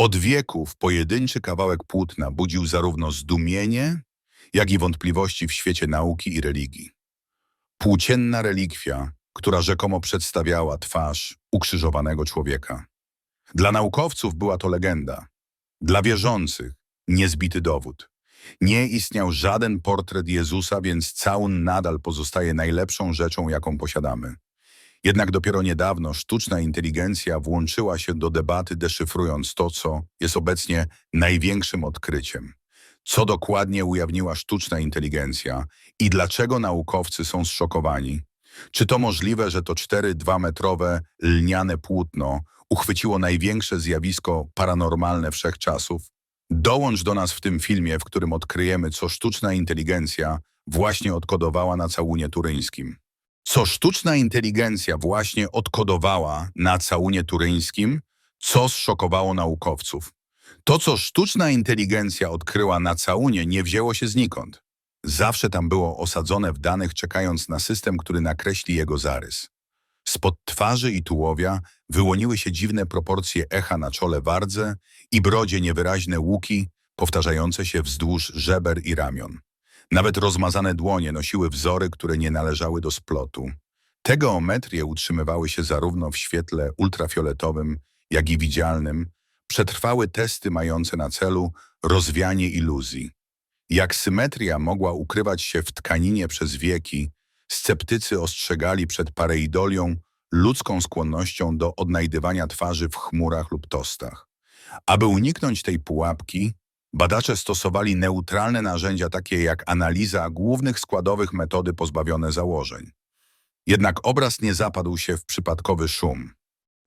Od wieków pojedynczy kawałek płótna budził zarówno zdumienie, jak i wątpliwości w świecie nauki i religii. Płócienna relikwia, która rzekomo przedstawiała twarz ukrzyżowanego człowieka. Dla naukowców była to legenda. Dla wierzących niezbity dowód. Nie istniał żaden portret Jezusa, więc całun nadal pozostaje najlepszą rzeczą, jaką posiadamy. Jednak dopiero niedawno sztuczna inteligencja włączyła się do debaty, deszyfrując to, co jest obecnie największym odkryciem. Co dokładnie ujawniła sztuczna inteligencja i dlaczego naukowcy są zszokowani? Czy to możliwe, że to 4-2-metrowe lniane płótno uchwyciło największe zjawisko paranormalne wszechczasów? Dołącz do nas w tym filmie, w którym odkryjemy, co sztuczna inteligencja właśnie odkodowała na całunie turyńskim. Co sztuczna inteligencja właśnie odkodowała na całunie turyńskim, co zszokowało naukowców. To, co sztuczna inteligencja odkryła na całunie, nie wzięło się znikąd. Zawsze tam było osadzone w danych, czekając na system, który nakreśli jego zarys. Spod twarzy i tułowia wyłoniły się dziwne proporcje echa na czole wardze i brodzie niewyraźne łuki, powtarzające się wzdłuż żeber i ramion. Nawet rozmazane dłonie nosiły wzory, które nie należały do splotu. Te geometrie utrzymywały się zarówno w świetle ultrafioletowym, jak i widzialnym. Przetrwały testy mające na celu rozwianie iluzji. Jak symetria mogła ukrywać się w tkaninie przez wieki, sceptycy ostrzegali przed pareidolią, ludzką skłonnością do odnajdywania twarzy w chmurach lub tostach. Aby uniknąć tej pułapki, badacze stosowali neutralne narzędzia takie jak analiza głównych składowych metody pozbawione założeń. Jednak obraz nie zapadł się w przypadkowy szum.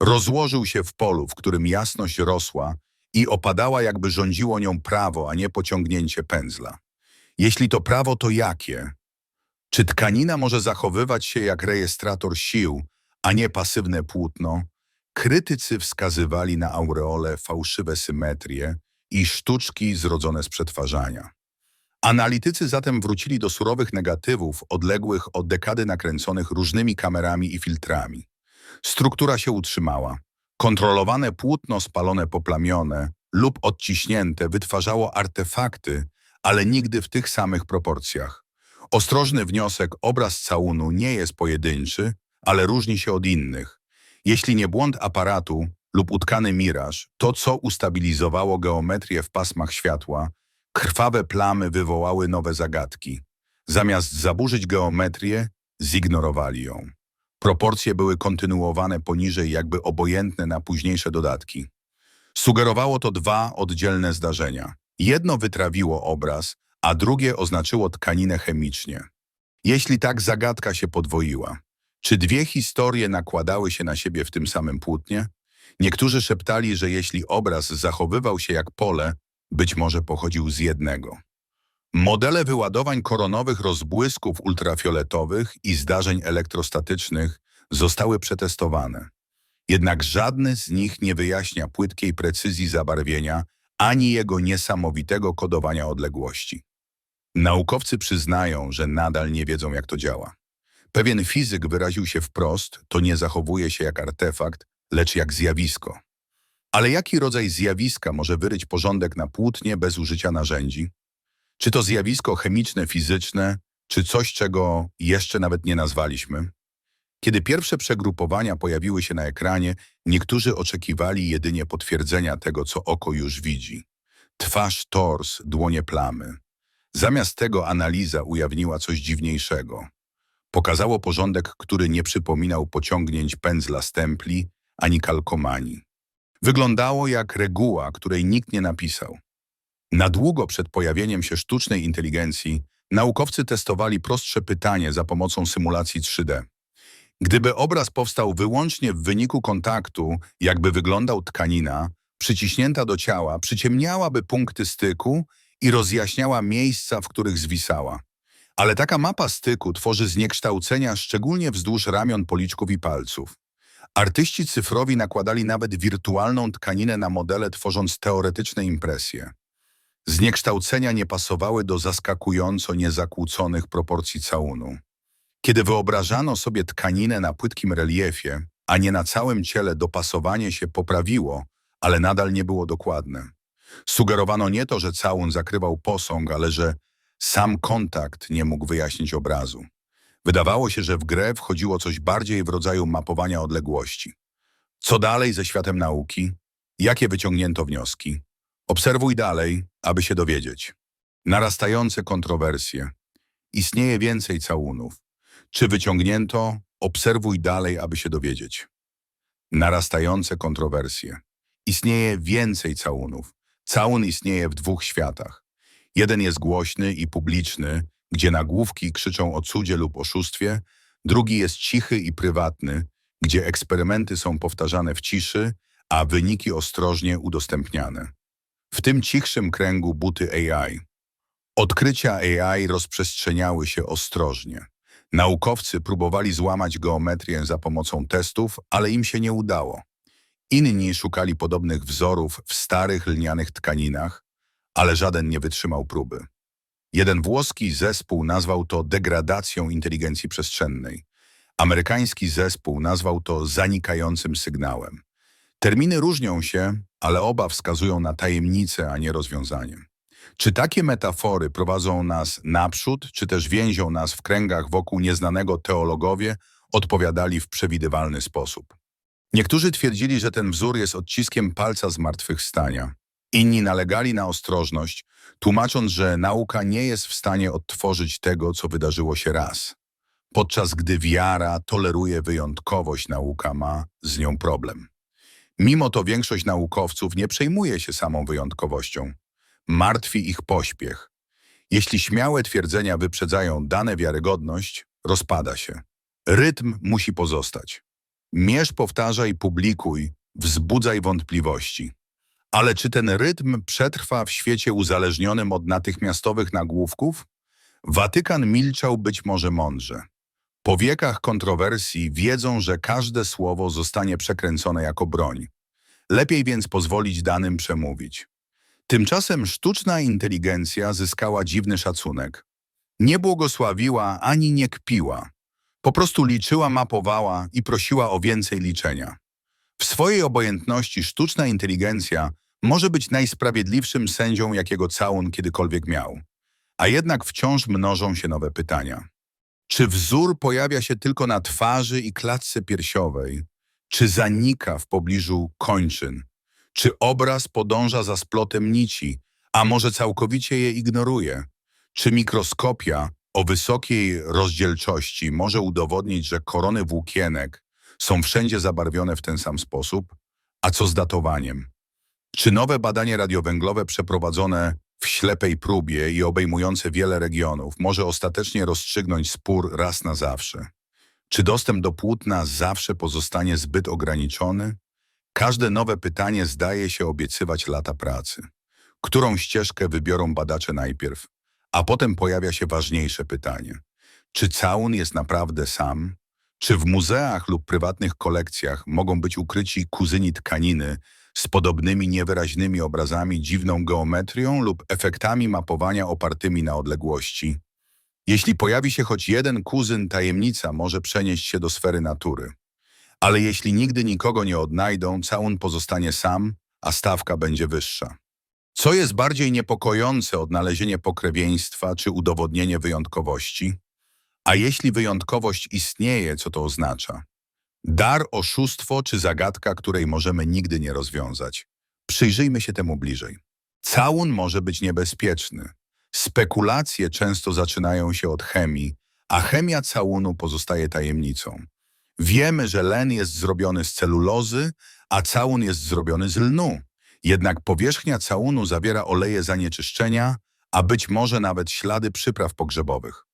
Rozłożył się w polu, w którym jasność rosła i opadała, jakby rządziło nią prawo, a nie pociągnięcie pędzla. Jeśli to prawo, to jakie? Czy tkanina może zachowywać się jak rejestrator sił, a nie pasywne płótno? Krytycy wskazywali na aureole fałszywe symetrie i sztuczki zrodzone z przetwarzania. Analitycy zatem wrócili do surowych negatywów odległych od dekady nakręconych różnymi kamerami i filtrami. Struktura się utrzymała. Kontrolowane płótno spalone poplamione lub odciśnięte wytwarzało artefakty, ale nigdy w tych samych proporcjach. Ostrożny wniosek, obraz całunu nie jest pojedynczy, ale różni się od innych. Jeśli nie błąd aparatu lub utkany miraż, to co ustabilizowało geometrię w pasmach światła, krwawe plamy wywołały nowe zagadki. Zamiast zaburzyć geometrię, zignorowali ją. Proporcje były kontynuowane poniżej, jakby obojętne na późniejsze dodatki. Sugerowało to dwa oddzielne zdarzenia. Jedno wytrawiło obraz, a drugie oznaczyło tkaninę chemicznie. Jeśli tak zagadka się podwoiła, czy dwie historie nakładały się na siebie w tym samym płótnie? Niektórzy szeptali, że jeśli obraz zachowywał się jak pole, być może pochodził z jednego. Modele wyładowań koronowych rozbłysków ultrafioletowych i zdarzeń elektrostatycznych zostały przetestowane. Jednak żadne z nich nie wyjaśnia płytkiej precyzji zabarwienia ani jego niesamowitego kodowania odległości. Naukowcy przyznają, że nadal nie wiedzą, jak to działa. Pewien fizyk wyraził się wprost, to nie zachowuje się jak artefakt, lecz jak zjawisko. Ale jaki rodzaj zjawiska może wyryć porządek na płótnie bez użycia narzędzi? Czy to zjawisko chemiczne, fizyczne, czy coś, czego jeszcze nawet nie nazwaliśmy? Kiedy pierwsze przegrupowania pojawiły się na ekranie, niektórzy oczekiwali jedynie potwierdzenia tego, co oko już widzi. Twarz, tors, dłonie plamy. Zamiast tego analiza ujawniła coś dziwniejszego. Pokazało porządek, który nie przypominał pociągnięć pędzla stempli ani kalkomanii. Wyglądało jak reguła, której nikt nie napisał. Na długo przed pojawieniem się sztucznej inteligencji naukowcy testowali prostsze pytanie za pomocą symulacji 3D. Gdyby obraz powstał wyłącznie w wyniku kontaktu, jakby wyglądał tkanina, przyciśnięta do ciała, przyciemniałaby punkty styku i rozjaśniała miejsca, w których zwisała. Ale taka mapa styku tworzy zniekształcenia szczególnie wzdłuż ramion, policzków i palców. Artyści cyfrowi nakładali nawet wirtualną tkaninę na modele, tworząc teoretyczne impresje. Zniekształcenia nie pasowały do zaskakująco niezakłóconych proporcji całunu. Kiedy wyobrażano sobie tkaninę na płytkim reliefie, a nie na całym ciele, dopasowanie się poprawiło, ale nadal nie było dokładne. Sugerowano nie to, że całun zakrywał posąg, ale że sam kontakt nie mógł wyjaśnić obrazu. Wydawało się, że w grę wchodziło coś bardziej w rodzaju mapowania odległości. Co dalej ze światem nauki? Jakie wyciągnięto wnioski? Obserwuj dalej, aby się dowiedzieć. Narastające kontrowersje. Istnieje więcej całunów. Czy wyciągnięto? Obserwuj dalej, aby się dowiedzieć. Narastające kontrowersje. Istnieje więcej całunów. Całun istnieje w dwóch światach. Jeden jest głośny i publiczny, gdzie nagłówki krzyczą o cudzie lub oszustwie, drugi jest cichy i prywatny, gdzie eksperymenty są powtarzane w ciszy, a wyniki ostrożnie udostępniane. W tym cichszym kręgu buty AI. Odkrycia AI rozprzestrzeniały się ostrożnie. Naukowcy próbowali złamać geometrię za pomocą testów, ale im się nie udało. Inni szukali podobnych wzorów w starych lnianych tkaninach, ale żaden nie wytrzymał próby. Jeden włoski zespół nazwał to degradacją inteligencji przestrzennej. Amerykański zespół nazwał to zanikającym sygnałem. Terminy różnią się, ale oba wskazują na tajemnicę, a nie rozwiązanie. Czy takie metafory prowadzą nas naprzód, czy też więzią nas w kręgach wokół nieznanego teologowie, odpowiadali w przewidywalny sposób. Niektórzy twierdzili, że ten wzór jest odciskiem palca zmartwychwstania. Inni nalegali na ostrożność, tłumacząc, że nauka nie jest w stanie odtworzyć tego, co wydarzyło się raz. Podczas gdy wiara toleruje wyjątkowość, nauka ma z nią problem. Mimo to większość naukowców nie przejmuje się samą wyjątkowością. Martwi ich pośpiech. Jeśli śmiałe twierdzenia wyprzedzają dane wiarygodność, rozpada się. Rytm musi pozostać. Mierz, powtarzaj, publikuj, wzbudzaj wątpliwości. Ale czy ten rytm przetrwa w świecie uzależnionym od natychmiastowych nagłówków? Watykan milczał być może mądrze. Po wiekach kontrowersji wiedzą, że każde słowo zostanie przekręcone jako broń. Lepiej więc pozwolić danym przemówić. Tymczasem sztuczna inteligencja zyskała dziwny szacunek. Nie błogosławiła ani nie kpiła. Po prostu liczyła, mapowała i prosiła o więcej liczenia. W swojej obojętności sztuczna inteligencja może być najsprawiedliwszym sędzią, jakiego całun kiedykolwiek miał. A jednak wciąż mnożą się nowe pytania. Czy wzór pojawia się tylko na twarzy i klatce piersiowej? Czy zanika w pobliżu kończyn? Czy obraz podąża za splotem nici, a może całkowicie je ignoruje? Czy mikroskopia o wysokiej rozdzielczości może udowodnić, że korony włókienek są wszędzie zabarwione w ten sam sposób? A co z datowaniem? Czy nowe badanie radiowęglowe przeprowadzone w ślepej próbie i obejmujące wiele regionów może ostatecznie rozstrzygnąć spór raz na zawsze? Czy dostęp do płótna zawsze pozostanie zbyt ograniczony? Każde nowe pytanie zdaje się obiecywać lata pracy. Którą ścieżkę wybiorą badacze najpierw? A potem pojawia się ważniejsze pytanie. Czy całun jest naprawdę sam? Czy w muzeach lub prywatnych kolekcjach mogą być ukryci kuzyni tkaniny z podobnymi niewyraźnymi obrazami, dziwną geometrią lub efektami mapowania opartymi na odległości? Jeśli pojawi się choć jeden kuzyn, tajemnica może przenieść się do sfery natury. Ale jeśli nigdy nikogo nie odnajdą, całun pozostanie sam, a stawka będzie wyższa. Co jest bardziej niepokojące odnalezienie pokrewieństwa czy udowodnienie wyjątkowości? A jeśli wyjątkowość istnieje, co to oznacza? Dar, oszustwo czy zagadka, której możemy nigdy nie rozwiązać? Przyjrzyjmy się temu bliżej. Całun może być niebezpieczny. Spekulacje często zaczynają się od chemii, a chemia całunu pozostaje tajemnicą. Wiemy, że len jest zrobiony z celulozy, a całun jest zrobiony z lnu. Jednak powierzchnia całunu zawiera oleje zanieczyszczenia, a być może nawet ślady przypraw pogrzebowych.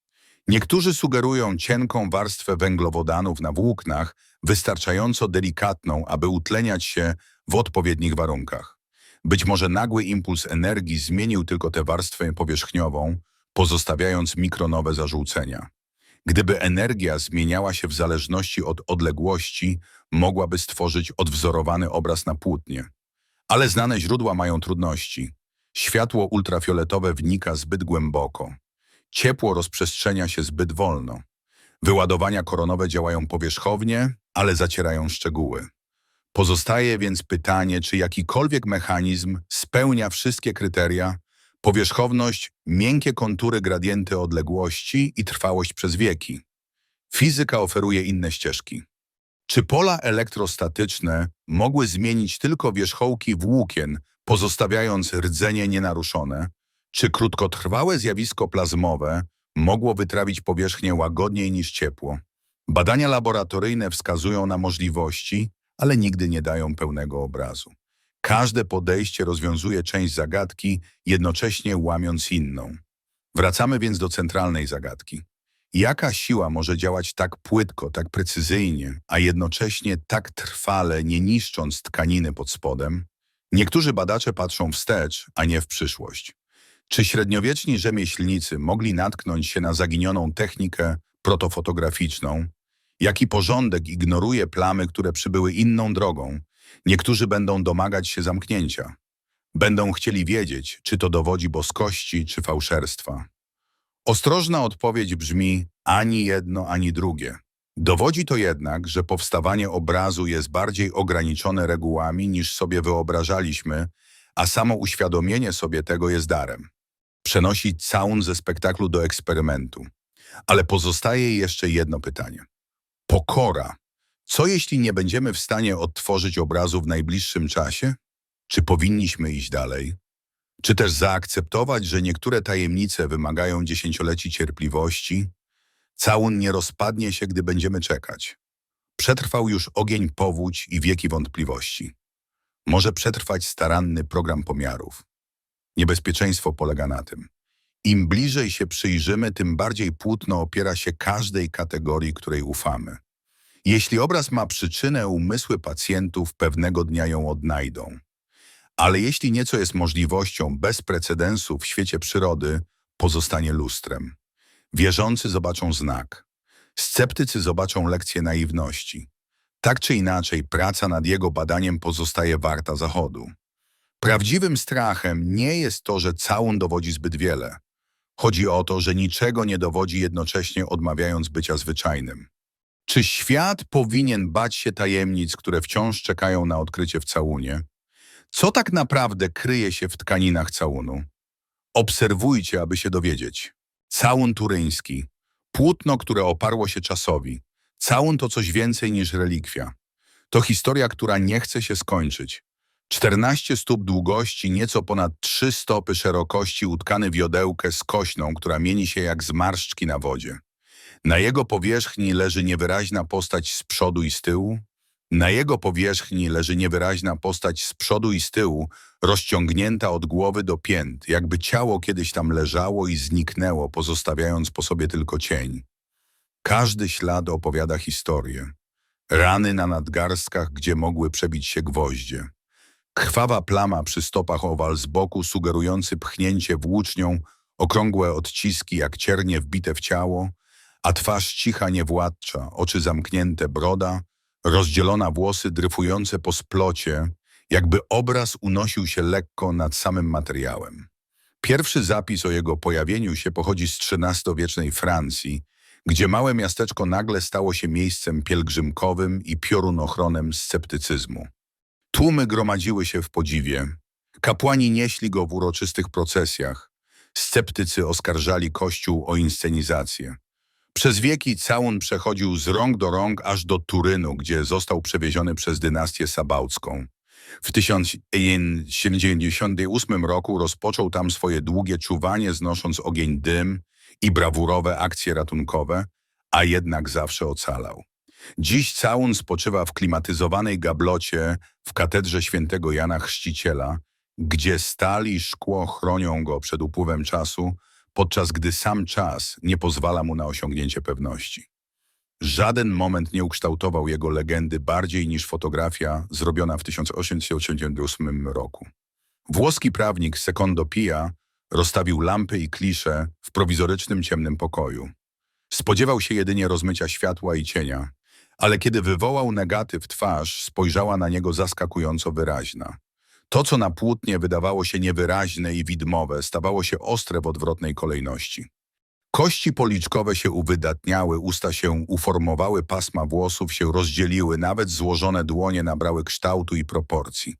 Niektórzy sugerują cienką warstwę węglowodanów na włóknach, wystarczająco delikatną, aby utleniać się w odpowiednich warunkach. Być może nagły impuls energii zmienił tylko tę warstwę powierzchniową, pozostawiając mikronowe zażółcenia. Gdyby energia zmieniała się w zależności od odległości, mogłaby stworzyć odwzorowany obraz na płótnie. Ale znane źródła mają trudności. Światło ultrafioletowe wnika zbyt głęboko. Ciepło rozprzestrzenia się zbyt wolno. Wyładowania koronowe działają powierzchownie, ale zacierają szczegóły. Pozostaje więc pytanie, czy jakikolwiek mechanizm spełnia wszystkie kryteria, powierzchowność, miękkie kontury gradienty odległości i trwałość przez wieki. Fizyka oferuje inne ścieżki. Czy pola elektrostatyczne mogły zmienić tylko wierzchołki włókien, pozostawiając rdzenie nienaruszone? Czy krótkotrwałe zjawisko plazmowe mogło wytrawić powierzchnię łagodniej niż ciepło? Badania laboratoryjne wskazują na możliwości, ale nigdy nie dają pełnego obrazu. Każde podejście rozwiązuje część zagadki, jednocześnie łamiąc inną. Wracamy więc do centralnej zagadki. Jaka siła może działać tak płytko, tak precyzyjnie, a jednocześnie tak trwale, nie niszcząc tkaniny pod spodem? Niektórzy badacze patrzą wstecz, a nie w przyszłość. Czy średniowieczni rzemieślnicy mogli natknąć się na zaginioną technikę protofotograficzną? Jaki porządek ignoruje plamy, które przybyły inną drogą? Niektórzy będą domagać się zamknięcia. Będą chcieli wiedzieć, czy to dowodzi boskości, czy fałszerstwa. Ostrożna odpowiedź brzmi ani jedno, ani drugie. Dowodzi to jednak, że powstawanie obrazu jest bardziej ograniczone regułami niż sobie wyobrażaliśmy, a samo uświadomienie sobie tego jest darem. Przenosi całun ze spektaklu do eksperymentu. Ale pozostaje jeszcze jedno pytanie. Pokora. Co jeśli nie będziemy w stanie odtworzyć obrazu w najbliższym czasie? Czy powinniśmy iść dalej? Czy też zaakceptować, że niektóre tajemnice wymagają dziesięcioleci cierpliwości? Całun nie rozpadnie się, gdy będziemy czekać. Przetrwał już ogień powódź i wieki wątpliwości. Może przetrwać staranny program pomiarów. Niebezpieczeństwo polega na tym. Im bliżej się przyjrzymy, tym bardziej płótno opiera się każdej kategorii, której ufamy. Jeśli obraz ma przyczynę, umysły pacjentów pewnego dnia ją odnajdą. Ale jeśli nieco jest możliwością bez precedensu w świecie przyrody, pozostanie lustrem. Wierzący zobaczą znak. Sceptycy zobaczą lekcję naiwności. Tak czy inaczej, praca nad jego badaniem pozostaje warta zachodu. Prawdziwym strachem nie jest to, że całun dowodzi zbyt wiele. Chodzi o to, że niczego nie dowodzi jednocześnie odmawiając bycia zwyczajnym. Czy świat powinien bać się tajemnic, które wciąż czekają na odkrycie w całunie? Co tak naprawdę kryje się w tkaninach całunu? Obserwujcie, aby się dowiedzieć. Całun turyński. Płótno, które oparło się czasowi. Całun to coś więcej niż relikwia. To historia, która nie chce się skończyć. 14 stóp długości, nieco ponad 3 stopy szerokości, utkany w jodełkę skośną, która mieni się jak zmarszczki na wodzie. Na jego powierzchni leży niewyraźna postać z przodu i z tyłu. Na jego powierzchni leży niewyraźna postać z przodu i z tyłu, rozciągnięta od głowy do pięt, jakby ciało kiedyś tam leżało i zniknęło, pozostawiając po sobie tylko cień. Każdy ślad opowiada historię. Rany na nadgarstkach, gdzie mogły przebić się gwoździe. Krwawa plama przy stopach owal z boku, sugerujący pchnięcie włócznią, okrągłe odciski jak ciernie wbite w ciało, a twarz cicha niewładcza, oczy zamknięte, broda, rozdzielona włosy dryfujące po splocie, jakby obraz unosił się lekko nad samym materiałem. Pierwszy zapis o jego pojawieniu się pochodzi z XIII-wiecznej Francji, gdzie małe miasteczko nagle stało się miejscem pielgrzymkowym i piorunochronem sceptycyzmu. Tłumy gromadziły się w podziwie. Kapłani nieśli go w uroczystych procesjach. Sceptycy oskarżali Kościół o inscenizację. Przez wieki całun przechodził z rąk do rąk aż do Turynu, gdzie został przewieziony przez dynastię sabałcką. W 1098 roku rozpoczął tam swoje długie czuwanie, znosząc ogień dym i brawurowe akcje ratunkowe, a jednak zawsze ocalał. Dziś całun spoczywa w klimatyzowanej gablocie w katedrze świętego Jana Chrzciciela, gdzie stal i szkło chronią go przed upływem czasu, podczas gdy sam czas nie pozwala mu na osiągnięcie pewności. Żaden moment nie ukształtował jego legendy bardziej niż fotografia zrobiona w 1888 roku. Włoski prawnik Secondo Pia rozstawił lampy i klisze w prowizorycznym ciemnym pokoju. Spodziewał się jedynie rozmycia światła i cienia, ale kiedy wywołał negatyw twarz, spojrzała na niego zaskakująco wyraźna. To, co na płótnie wydawało się niewyraźne i widmowe, stawało się ostre w odwrotnej kolejności. Kości policzkowe się uwydatniały, usta się uformowały, pasma włosów się rozdzieliły, nawet złożone dłonie nabrały kształtu i proporcji.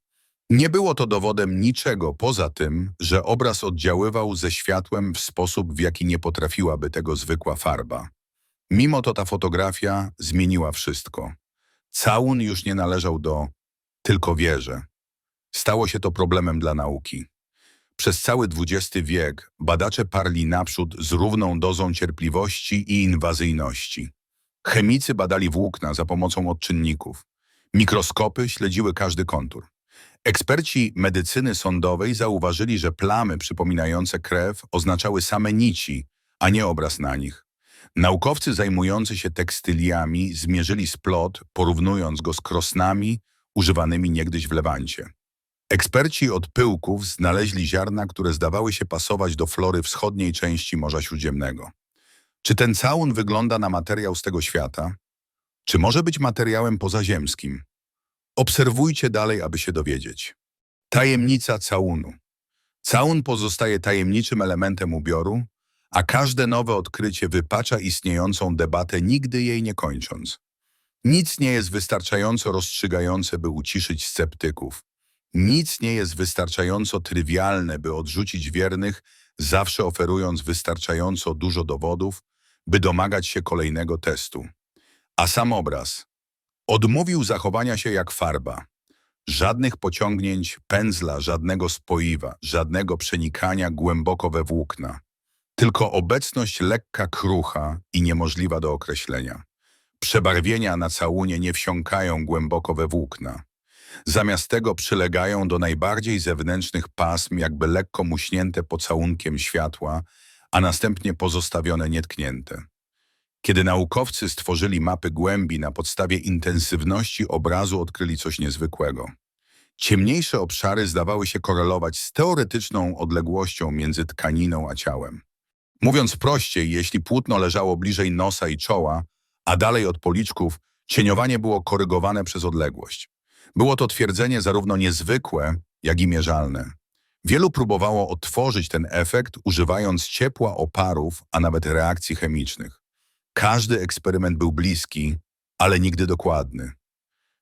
Nie było to dowodem niczego poza tym, że obraz oddziaływał ze światłem w sposób, w jaki nie potrafiłaby tego zwykła farba. Mimo to ta fotografia zmieniła wszystko. Całun już nie należał do tylko wieże. Stało się to problemem dla nauki. Przez cały XX wiek badacze parli naprzód z równą dozą cierpliwości i inwazyjności. Chemicy badali włókna za pomocą odczynników. Mikroskopy śledziły każdy kontur. Eksperci medycyny sądowej zauważyli, że plamy przypominające krew oznaczały same nici, a nie obraz na nich. Naukowcy zajmujący się tekstyliami zmierzyli splot, porównując go z krosnami używanymi niegdyś w Lewancie. Eksperci od pyłków znaleźli ziarna, które zdawały się pasować do flory wschodniej części Morza Śródziemnego. Czy ten całun wygląda na materiał z tego świata? Czy może być materiałem pozaziemskim? Obserwujcie dalej, aby się dowiedzieć. Tajemnica całunu. Całun pozostaje tajemniczym elementem ubioru, a każde nowe odkrycie wypacza istniejącą debatę, nigdy jej nie kończąc. Nic nie jest wystarczająco rozstrzygające, by uciszyć sceptyków. Nic nie jest wystarczająco trywialne, by odrzucić wiernych, zawsze oferując wystarczająco dużo dowodów, by domagać się kolejnego testu. A sam obraz odmówił zachowania się jak farba. Żadnych pociągnięć pędzla, żadnego spoiwa, żadnego przenikania głęboko we włókna. Tylko obecność lekka krucha i niemożliwa do określenia. Przebarwienia na całunie nie wsiąkają głęboko we włókna. Zamiast tego przylegają do najbardziej zewnętrznych pasm, jakby lekko muśnięte pocałunkiem światła, a następnie pozostawione nietknięte. Kiedy naukowcy stworzyli mapy głębi na podstawie intensywności obrazu, odkryli coś niezwykłego. Ciemniejsze obszary zdawały się korelować z teoretyczną odległością między tkaniną a ciałem. Mówiąc prościej, jeśli płótno leżało bliżej nosa i czoła, a dalej od policzków, cieniowanie było korygowane przez odległość. Było to twierdzenie zarówno niezwykłe, jak i mierzalne. Wielu próbowało odtworzyć ten efekt, używając ciepła oparów, a nawet reakcji chemicznych. Każdy eksperyment był bliski, ale nigdy dokładny.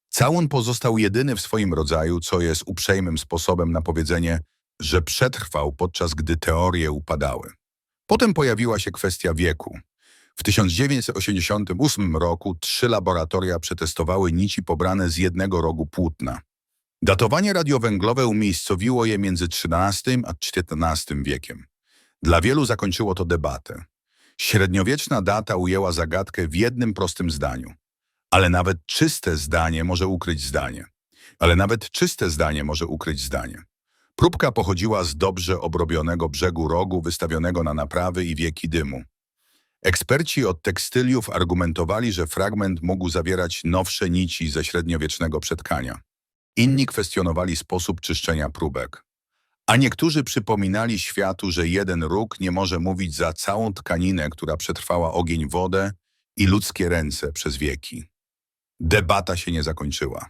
Całun pozostał jedyny w swoim rodzaju, co jest uprzejmym sposobem na powiedzenie, że przetrwał podczas gdy teorie upadały. Potem pojawiła się kwestia wieku. W 1988 roku trzy laboratoria przetestowały nici pobrane z jednego rogu płótna. Datowanie radiowęglowe umiejscowiło je między XIII a XIV wiekiem. Dla wielu zakończyło to debatę. Średniowieczna data ujęła zagadkę w jednym prostym zdaniu. Ale nawet czyste zdanie może ukryć zdanie. Ale nawet czyste zdanie może ukryć zdanie. Próbka pochodziła z dobrze obrobionego brzegu rogu wystawionego na naprawy i wieki dymu. Eksperci od tekstyliów argumentowali, że fragment mógł zawierać nowsze nici ze średniowiecznego przetkania. Inni kwestionowali sposób czyszczenia próbek. A niektórzy przypominali światu, że jeden róg nie może mówić za całą tkaninę, która przetrwała ogień, wodę i ludzkie ręce przez wieki. Debata się nie zakończyła.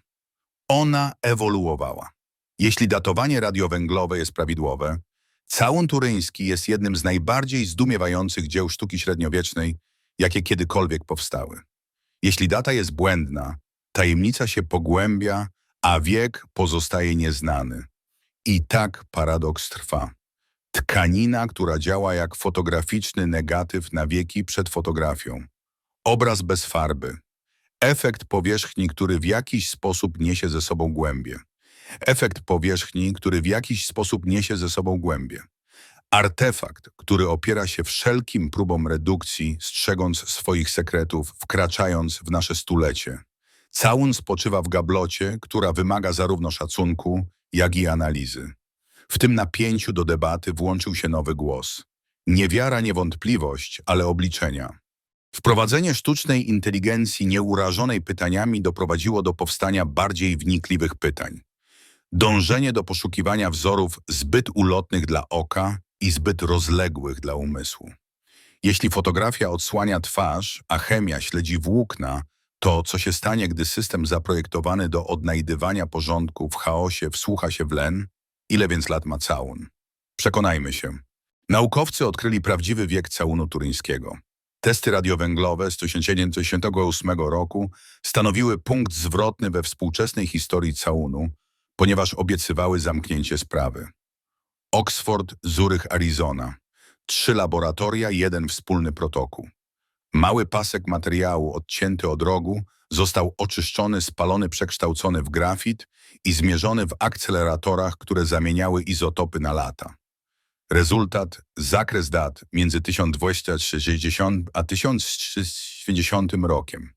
Ona ewoluowała. Jeśli datowanie radiowęglowe jest prawidłowe, całun turyński jest jednym z najbardziej zdumiewających dzieł sztuki średniowiecznej, jakie kiedykolwiek powstały. Jeśli data jest błędna, tajemnica się pogłębia, a wiek pozostaje nieznany. I tak paradoks trwa. Tkanina, która działa jak fotograficzny negatyw na wieki przed fotografią. Obraz bez farby. Efekt powierzchni, który w jakiś sposób niesie ze sobą głębie. Efekt powierzchni, który w jakiś sposób niesie ze sobą głębie. Artefakt, który opiera się wszelkim próbom redukcji, strzegąc swoich sekretów, wkraczając w nasze stulecie. Całun spoczywa w gablocie, która wymaga zarówno szacunku, jak i analizy. W tym napięciu do debaty włączył się nowy głos. Nie wiara, nie wątpliwość, ale obliczenia. Wprowadzenie sztucznej inteligencji nieurażonej pytaniami doprowadziło do powstania bardziej wnikliwych pytań. Dążenie do poszukiwania wzorów zbyt ulotnych dla oka i zbyt rozległych dla umysłu. Jeśli fotografia odsłania twarz, a chemia śledzi włókna, to co się stanie, gdy system zaprojektowany do odnajdywania porządku w chaosie wsłucha się w len? Ile więc lat ma całun? Przekonajmy się. Naukowcy odkryli prawdziwy wiek całunu turyńskiego. Testy radiowęglowe z 1998 roku stanowiły punkt zwrotny we współczesnej historii całunu, ponieważ obiecywały zamknięcie sprawy. Oxford, Zurich, Arizona. Trzy laboratoria, jeden wspólny protokół. Mały pasek materiału odcięty od rogu został oczyszczony, spalony, przekształcony w grafit i zmierzony w akceleratorach, które zamieniały izotopy na lata. Rezultat zakres dat między 1260 a 1390 rokiem.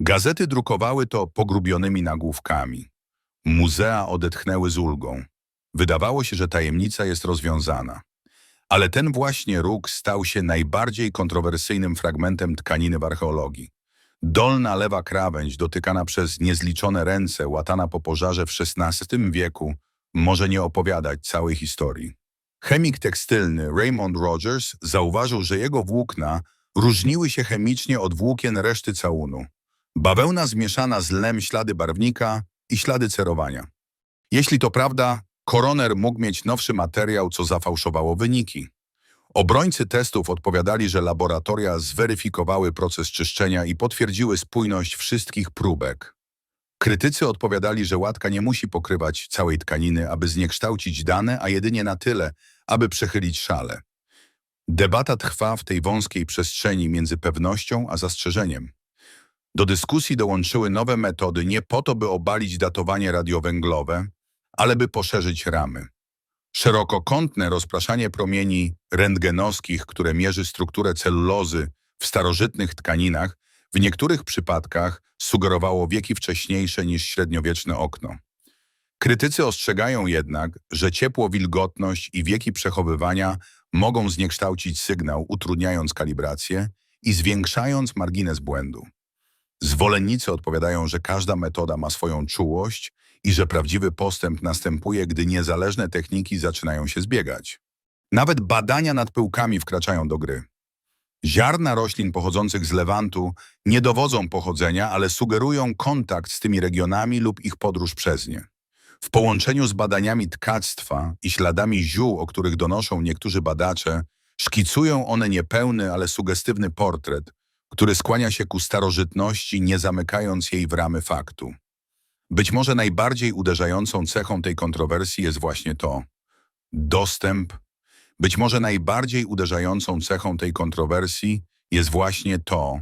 Gazety drukowały to pogrubionymi nagłówkami. Muzea odetchnęły z ulgą. Wydawało się, że tajemnica jest rozwiązana. Ale ten właśnie róg stał się najbardziej kontrowersyjnym fragmentem tkaniny w archeologii. Dolna lewa krawędź, dotykana przez niezliczone ręce, łatana po pożarze w XVI wieku, może nie opowiadać całej historii. Chemik tekstylny Raymond Rogers zauważył, że jego włókna różniły się chemicznie od włókien reszty całunu. Bawełna zmieszana z lem ślady barwnika i ślady cerowania. Jeśli to prawda, koroner mógł mieć nowszy materiał, co zafałszowało wyniki. Obrońcy testów odpowiadali, że laboratoria zweryfikowały proces czyszczenia i potwierdziły spójność wszystkich próbek. Krytycy odpowiadali, że łatka nie musi pokrywać całej tkaniny, aby zniekształcić dane, a jedynie na tyle, aby przechylić szale. Debata trwa w tej wąskiej przestrzeni między pewnością a zastrzeżeniem. Do dyskusji dołączyły nowe metody nie po to, by obalić datowanie radiowęglowe, ale by poszerzyć ramy. Szerokokątne rozpraszanie promieni rentgenowskich, które mierzy strukturę celulozy w starożytnych tkaninach, w niektórych przypadkach sugerowało wieki wcześniejsze niż średniowieczne okno. Krytycy ostrzegają jednak, że ciepło, wilgotność i wieki przechowywania mogą zniekształcić sygnał, utrudniając kalibrację i zwiększając margines błędu. Zwolennicy odpowiadają, że każda metoda ma swoją czułość i że prawdziwy postęp następuje, gdy niezależne techniki zaczynają się zbiegać. Nawet badania nad pyłkami wkraczają do gry. Ziarna roślin pochodzących z Lewantu nie dowodzą pochodzenia, ale sugerują kontakt z tymi regionami lub ich podróż przez nie. W połączeniu z badaniami tkactwa i śladami ziół, o których donoszą niektórzy badacze, szkicują one niepełny, ale sugestywny portret, który skłania się ku starożytności, nie zamykając jej w ramy faktu. Być może najbardziej uderzającą cechą tej kontrowersji jest właśnie to dostęp. Być może najbardziej uderzającą cechą tej kontrowersji jest właśnie to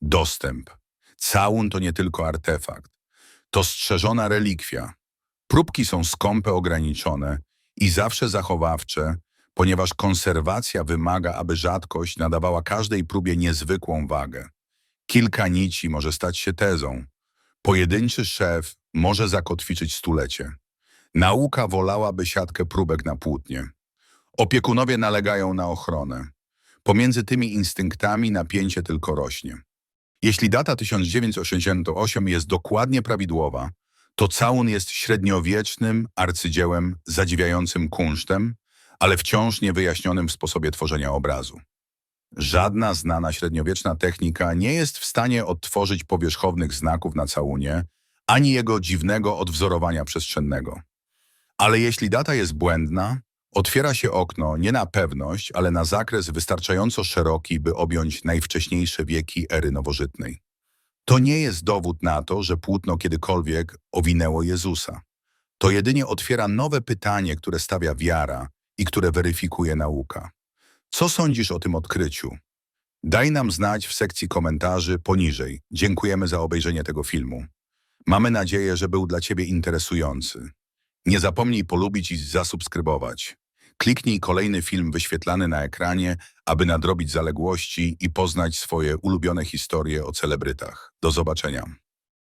dostęp. Całun to nie tylko artefakt. To strzeżona relikwia. Próbki są skąpe, ograniczone i zawsze zachowawcze, ponieważ konserwacja wymaga, aby rzadkość nadawała każdej próbie niezwykłą wagę. Kilka nici może stać się tezą. Pojedynczy szef może zakotwiczyć stulecie. Nauka wolałaby siatkę próbek na płótnie. Opiekunowie nalegają na ochronę. Pomiędzy tymi instynktami napięcie tylko rośnie. Jeśli data 1988 jest dokładnie prawidłowa, to całun jest średniowiecznym arcydziełem zadziwiającym kunsztem, ale wciąż niewyjaśnionym w sposobie tworzenia obrazu. Żadna znana średniowieczna technika nie jest w stanie odtworzyć powierzchownych znaków na całunie, ani jego dziwnego odwzorowania przestrzennego. Ale jeśli data jest błędna, otwiera się okno nie na pewność, ale na zakres wystarczająco szeroki, by objąć najwcześniejsze wieki ery nowożytnej. To nie jest dowód na to, że płótno kiedykolwiek owinęło Jezusa. To jedynie otwiera nowe pytanie, które stawia wiara i które weryfikuje nauka. Co sądzisz o tym odkryciu? Daj nam znać w sekcji komentarzy poniżej. Dziękujemy za obejrzenie tego filmu. Mamy nadzieję, że był dla Ciebie interesujący. Nie zapomnij polubić i zasubskrybować. Kliknij kolejny film wyświetlany na ekranie, aby nadrobić zaległości i poznać swoje ulubione historie o celebrytach. Do zobaczenia.